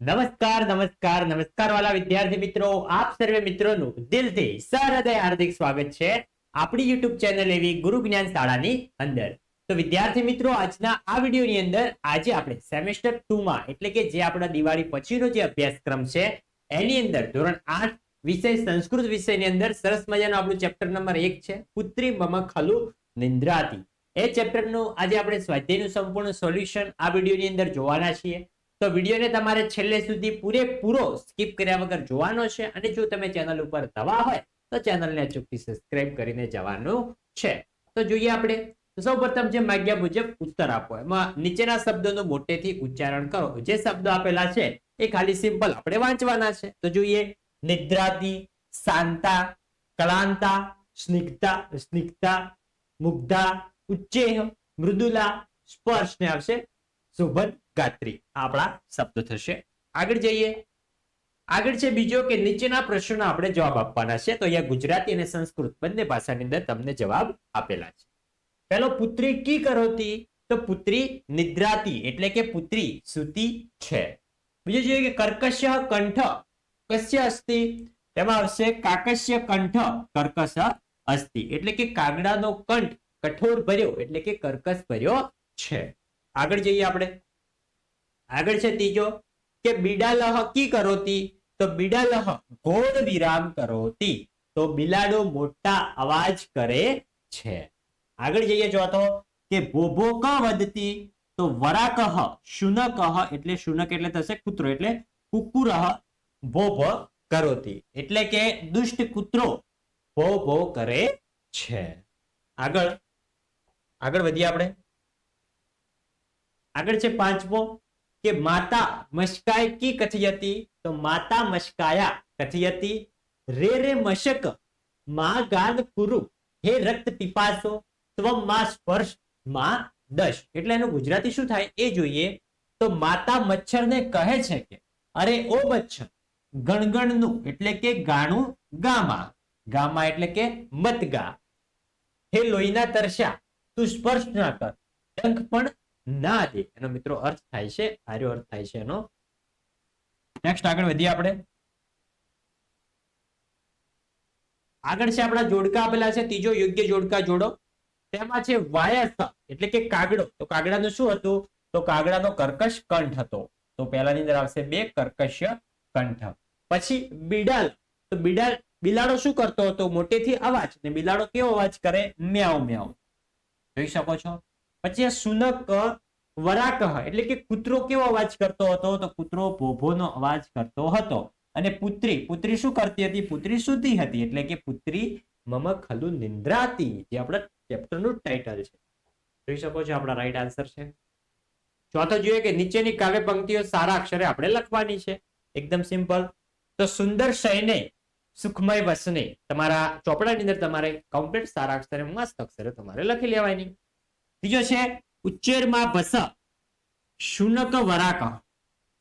નમસ્કાર નમસ્કાર નમસ્કાર વાલા વિદ્યાર્થી મિત્રો, આપ સર્વે મિત્રોનું દિલથી સહૃદય હાર્દિક સ્વાગત છે આપણી યુટ્યુબ ચેનલ એવી ગુરુ જ્ઞાન શાળાની અંદર. તો વિદ્યાર્થી મિત્રો, આજના આ વિડીયોની અંદર આજે આપણે સેમેસ્ટર ટુ માં એટલે કે જે આપણા દિવાળી પછીનો જે અભ્યાસક્રમ છે, એની અંદર ધોરણ આઠ વિષય, સંસ્કૃત વિષયની અંદર સરસ મજાનું આપણું ચેપ્ટર નંબર એક છે, પુત્રી મમ ખલુ નિંદ્રાતી. એ ચેપ્ટરનું આજે આપણે સ્વાધ્યાયનું સંપૂર્ણ સોલ્યુશન આ વિડીયોની અંદર જોવાના છીએ. તો વિડીયોને તમારે છેલ્લે સુધી પૂરેપૂરો સ્કીપ કર્યા વગર જોવાનો છે. અને જો તમે ચેનલ ઉપર નવા હોય, તો ચેનલને અચૂકથી સબસ્ક્રાઇબ કરીને જવાનું છે. તો જોઈએ આપણે. સૌ પ્રથમ જે માગ્યા મુજબ ઉત્તર આપો. એમાં નીચેના શબ્દોનું મોટેથી ઉચ્ચારણ કરો. જે શબ્દો આપેલા છે, એ ખાલી સિમ્પલ આપણે વાંચવાના છે. તો જોઈએ. નિદ્રાતી શાંતા કલાંતા સ્નિગ્ધા સ્નિગ્ધા મુગ્ધા, ઉચ્ચેહ, મૃદુલા સ્પર્શ ને આવશે. સુભદ ગાત્રી. આપણા શબ્દો થશે. આગળ જઈએ. આગળ છે બીજો કે નીચેના પ્રશ્નોના આપણે જવાબ આપવાના છે. તો અહીંયા ગુજરાતી અને સંસ્કૃત બંને ભાષાની અંદર તમને જવાબ આપેલા છે. પેલો પુત્રી કી કરોતી? તો પુત્રી નિદ્રાતી, એટલે કે પુત્રી સુતી છે. બીજું જોઈએ કે કર્કશ્ય કંઠ કશ્ય અસ્થિ તેમાં આવશે કાકશ્ય કંઠ, કર્કશ અસ્થિ એટલે કે કાગડાનો કંઠ કઠોર ભર્યો, એટલે કે કર્કશ ભર્યો છે. આગળ જઈએ આપણે. આગળ છે ત્રીજો કે બિડાલહ કી કરોતી? તો બિડાલહ ઘોર વિરામ કરોતી. તો બિલાડો મોટા અવાજ કરે છે. આગળ જઈએ ચોથો કે ભોભો ક વધતી? તો વરાકહ, શુનકહ, એટલે શુનક એટલે થશે કૂતરો, એટલે કુકુરહ ભોભ કરોતી. એટલે કે દુષ્ટ કૂતરો ભો ભો કરે છે. આગળ આગળ વધીએ આપણે. આગળ છે પાંચમો, કે માતા મશકાય કી કથયતી? તો માતા મશકાયા કથયતી. રે રે મશક મા ગાન કુરુ, હે રક્ત પીપાસો સ્વમમાં સ્પર્શ, માં દશ. એટલે એનું ગુજરાતી શું થાય? એ જોઈએ, તો માતા મચ્છરને કહે છે કે, અરે ઓ મચ્છર, ગણગણનું, એટલે કે ગાણું ગામા. ગામા એટલે કે મત ગા હે લોહીના તરસ્યા, તું સ્પર્શ ના કર. ડંખ પણ ના દે. એનો મિત્રો અર્થ થાય છે, આર્યો અર્થ થાય છે એનો. નેક્સ્ટ આગળ વધીએ આપણે. આગળ છે આપણા જોડકા આપેલા છે, ત્રીજો યોગ્ય જોડકા જોડો. તેમાં છે વાયસ, એટલે કે કાગડો. તો કાગડાનું શું હતું? તો કાગડાનો કર્કશ કંઠ હતો. તો પહેલાની અંદર આવશે બે કર્કશ્ય કંઠ. પછી બિડાલ. તો બિડાલ, બિલાડો શું કરતો હતો? મોટેથી અવાજ. ને બિલાડો કેવો અવાજ કરે? મ્યાઉ મ્યાઉ. જોઈ શકો છો? પછી સુનક વરાક એટલે કે કૂતરો કેવો અવાજ કરતો હતો? તો કૂતરો ભોભોનો અવાજ કરતો હતો. અને પુત્રી પુત્રી શું કરતી હતી? પુત્રી સુધી હતી, એટલે કે પુત્રી મમ ખલુ નિંદ્રાતી, જે આપણા ચેપ્ટરનું ટાઇટલ છે. જોઈ શકો છો આપણા રાઈટ આન્સર છે. ચોથો જોઈએ કે નીચેની કાવ્ય પંક્તિઓ સારા અક્ષરે આપણે લખવાની છે. એકદમ સિમ્પલ તો સુંદર શયને, સુખમય વસને, તમારા ચોપડાની અંદર તમારે કમ્પ્લીટ સારા અક્ષરે, મસ્ત અક્ષરે તમારે લખી લેવાની. ત્રીજો છે ઉચ્ચેરમાં ભસ, શુનક વરાક.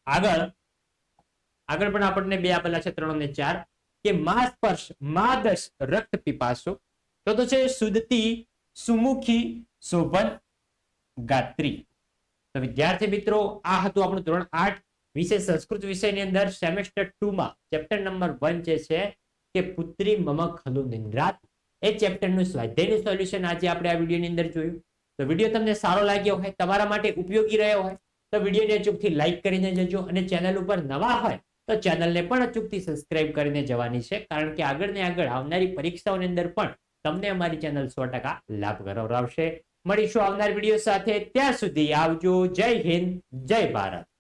આગળ આગળ પણ આપણને બે આપેલા છે, ત્રણ અને ચાર, કે મા સ્પર્શ મા દશ રક્ત પીપાસો. તો તો છે સુદતી, સુમુખી, શોભન, ગાત્રી. તો વિદ્યાર્થી મિત્રો, આ હતું આપણું ધોરણ આઠ વિશે સંસ્કૃત વિષયની અંદર સેમેસ્ટર ટુ માં ચેપ્ટર નંબર વન જે છે, કે પુત્રી મમ ખલુ નિંદ્રાત. એ ચેપ્ટરનું સ્વાધ્યાયનું સોલ્યુશન આજે આપણે આ વિડીયોની અંદર જોયું. તો વીડિયો તમને સારો લાગ્યો હોય, તમારા માટે ઉપયોગી રહ્યો હોય, તો વિડીયોને અચૂકથી લાઈક કરીને જજો અને ચેનલ ઉપર નવા હોય, તો ચેનલને પણ અચૂકથી સબસ્ક્રાઇબ કરીને જવાની છે. કારણ કે આગળ ને આગળ આવનારી પરીક્ષાઓની અંદર પણ તમને અમારી ચેનલ સો ટકા લાભ કરાવશે મળીશું આવનાર વીડિયો સાથે. ત્યાં સુધી આવજો. જય હિન્દ. જય ભારત.